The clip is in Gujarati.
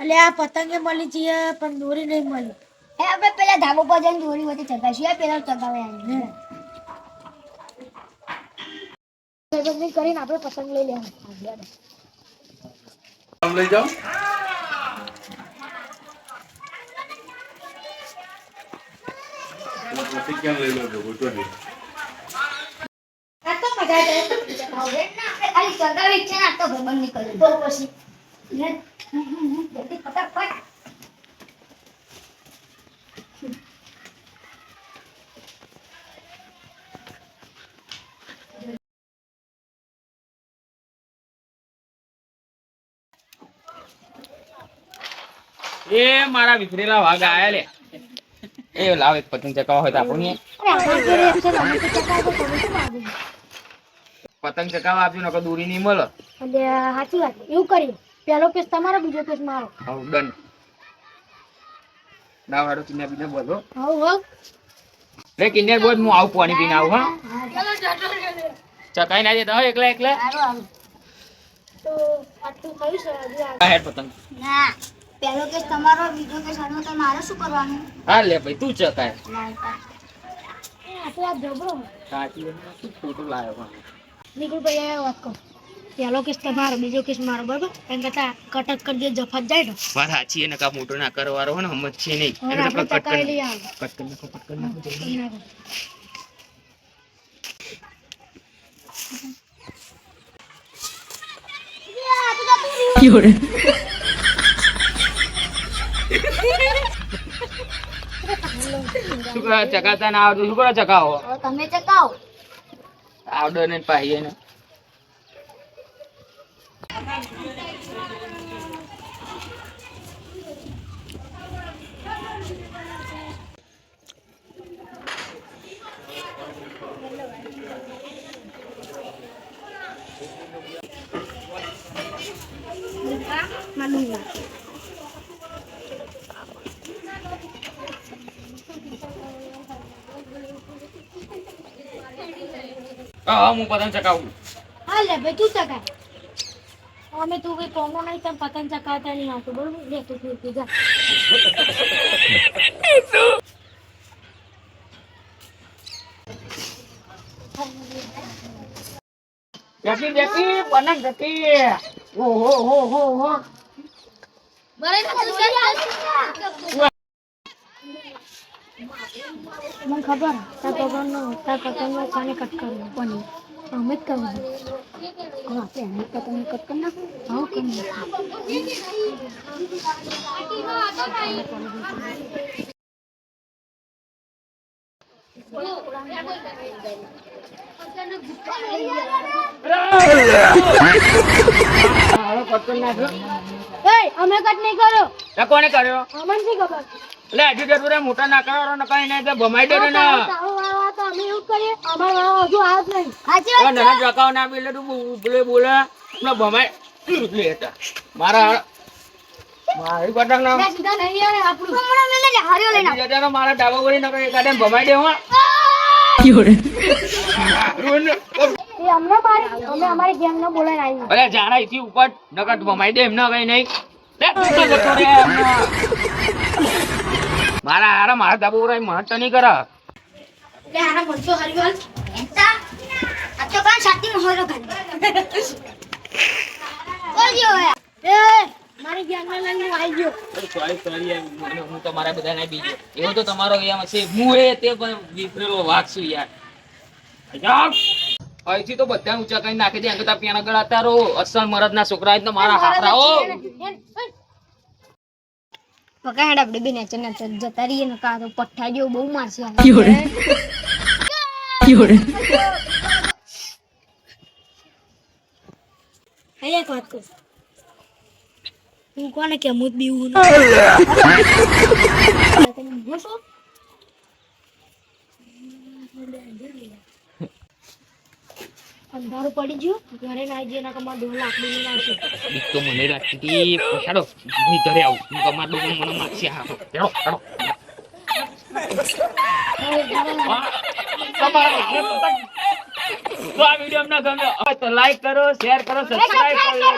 એટલે આ પતંગે મળી જઈએ પણ દોરી નહીં મળી. એ આપણે પેલા ધાબો પર જઈને દોરી વચ્ચે ચગાવીશું. એ પેલા ચગાવે આવીને. કરીને આપણે પતંગ લઈ લેવાનું. લઈ જાઓ. ક્યાં લઈ લો છો ગોઠવો દે. આ તો મજા આવે. તો ચગાવે ના આપણે ખાલી ચગાવી છે ને આ તો ભાઈબંધ નીકળ્યું. તો પછી. એ મારા વિખરેલા વાઘ આયા લે. એ લાવ પતંગ ચકાવા હોય તો આપણને? પતંગ ચકાવા આપ્યું નકર દોરી નહીં મળે. સાચી વાત એવું કરીએ. પહેલો કેસ તમારો બીજો કેસ મારો. હવ ડન. હાડો કિન્યા પીને બોલો. હવ હવ. લે કિન્યા બોલ હું આવું પાણી પીને આવું હા? ચકાઈ ના દેતા હો એકલા એકલા. તો આટલું થયું છે હજુ આ- આ હેડ પતંગ ના પહેલો કેસ તમારો બીજો કેસ આનો તો મારે શું કરવાનું? હા લે ભાઈ તું ચકાય. આટલા જબરો સાચી શું નીકળ ભાઈ વાત કહું પહેલો કેસ તમારો બીજો કેસ મારો બરાબર? એમ કરતા કટક કરી દે જફત જાય ને. વાત સાચી એને કા મોટો ના કરવાનો હોય ને સમજ છે નહીં એને આપણે કટ કરી લઈએ આવે કટ કરી નાખો કટ કરી નાખો જલ્દી. શું કરો ચકાતા ના આવડતું? શું કરો ચકાવો? તમે ચકાવો. આવડો ને પાહીએ ને. હા હું પતંગ ચકાવું હા લે ભાઈ તું ચકાય અમે તું કઈ કોમો નહીં તમે પતંગ ચકાવતા નહીં આવતું બરોબર? લે તું તું તું જા. બેસી બેસી પનક જતી. ઓહો હો હો હો મને ખબર તાર પતંગનો તાર પતંગનો કોને કટ કરવો કોને? અમે જ કરવાનું. હા આપણે પતંગ કટ કરી નાખું. કરી એ અમે કટ નહીં કર્યો લે કોને કર્યો? અમને શી ખબર? લે હજુ જરૂર હે, મોટા ના કરો ને કઈ નહીં તો ભમાઈ દે ને. અમે એવું કરીએ અમાર વારો હજુ આવે નહીં. સાચી વાત નાના ચકાવ ના બી એટલે તું બોલે બોલે. એટલે ભમાઈ લેતા મારા મારી પટક ના સીધા નહીં આવે આપણું. હમણાં મેલે હાર્યો લઈને. જતા મારા ડાબા વળી ન એક આડે ભમાઈ દે હો. એ અમને મારી અમે અમારી ગેમ ને બોલાય આવી અરે જાણા અહીંથી ઉપર નકર ભમાઈ દે એમ ન કઈ નહીં. લે તું તો જતો રે. એમને. મારા હારા મારા દાબુ વળી મહત્વ નહીં કરે. એટલે હારા મળશો હરિવાલ એતા આ તો કાન છાતીમાં હોય તો ખાલી બોલજો હવે. એ મારી ને લઈને હું આવી ગયો. સોરી સોરી હું તમારા બધાના બીજો એવો તો તમારો એમ છે હું એ તે પણ વિફરેલો છું યાર. જાવ અહીંથી તો બધા ઊંચા કઈ નાખી દે. અંગતા piano ગળાતા રહો. અસલ મરદના છોકરા તો મારા હાથરાઓ પકાડ આપણે બેને. ચના જતા રહીએ. ને કા તો પઠ્ઠા જેવો બહુ મારશે અહીંયા એક વાત કહું. હું કોને કે મુદ બી બીવું હું શું અંધારું પડી ગયું ઘરે ના જઈએ ના કમા દોઢ લાકડી ની નાખી બીક તો મને લાગતી હતી પછાડો હું ઘરે આવું હું તમારા ડોકો મને માગશે હા હેડો હેડો તમારો તો આ વીડિયો અમને ગમ્યો હોય તો લાઈક કરો શેર કરો સબસ્ક્રાઇબ કરો